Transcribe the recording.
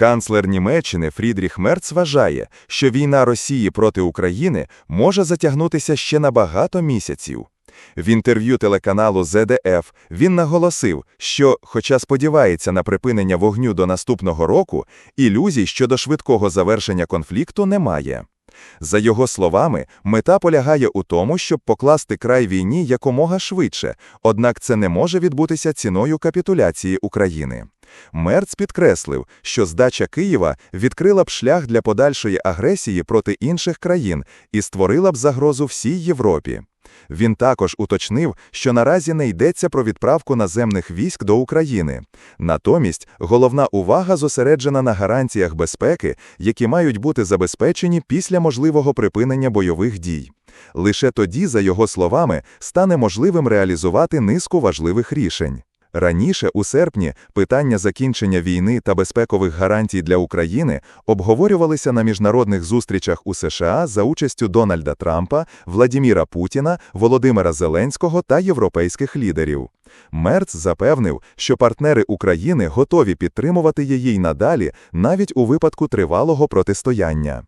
Канцлер Німеччини Фрідріх Мерц вважає, що війна Росії проти України може затягнутися ще на багато місяців. В інтерв'ю телеканалу ЗДФ він наголосив, що, хоча сподівається на припинення вогню до наступного року, ілюзій щодо швидкого завершення конфлікту немає. За його словами, мета полягає у тому, щоб покласти край війні якомога швидше, однак це не може відбутися ціною капітуляції України. Мерц підкреслив, що здача Києва відкрила б шлях для подальшої агресії проти інших країн і створила б загрозу всій Європі. Він також уточнив, що наразі не йдеться про відправку наземних військ до України. Натомість головна увага зосереджена на гарантіях безпеки, які мають бути забезпечені після можливого припинення бойових дій. Лише тоді, за його словами, стане можливим реалізувати низку важливих рішень. Раніше, у серпні, питання закінчення війни та безпекових гарантій для України обговорювалися на міжнародних зустрічах у США за участю Дональда Трампа, Владіміра Путіна, Володимира Зеленського та європейських лідерів. Мерц запевнив, що партнери України готові підтримувати її й надалі, навіть у випадку тривалого протистояння.